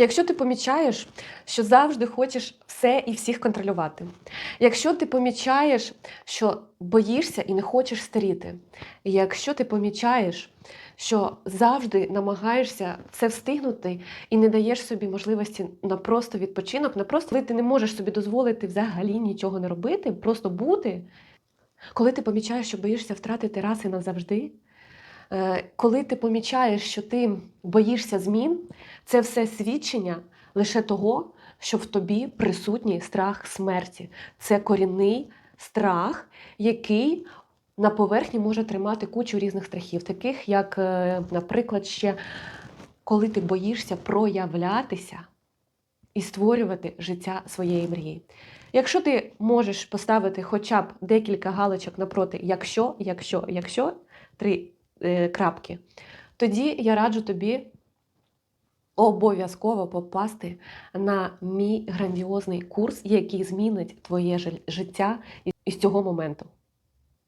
Якщо ти помічаєш, що завжди хочеш все і всіх контролювати, якщо ти помічаєш, що боїшся і не хочеш старіти, якщо ти помічаєш, що завжди намагаєшся все встигнути і не даєш собі можливості на просто відпочинок, на просто коли ти не можеш собі дозволити взагалі нічого не робити, просто бути, коли ти помічаєш, що боїшся втратити раз і назавжди, коли ти помічаєш, що ти боїшся змін, це все свідчення лише того, що в тобі присутній страх смерті. Це корінний страх, який на поверхні може тримати кучу різних страхів, таких як, е, наприклад, ще коли ти боїшся проявлятися і створювати життя своєї мрії. Якщо ти можеш поставити хоча б декілька галочок напроти, якщо, якщо, якщо, три е, крапки, тоді я раджу тобі обов'язково попасти на мій грандіозний курс, який змінить твоє життя із цього моменту.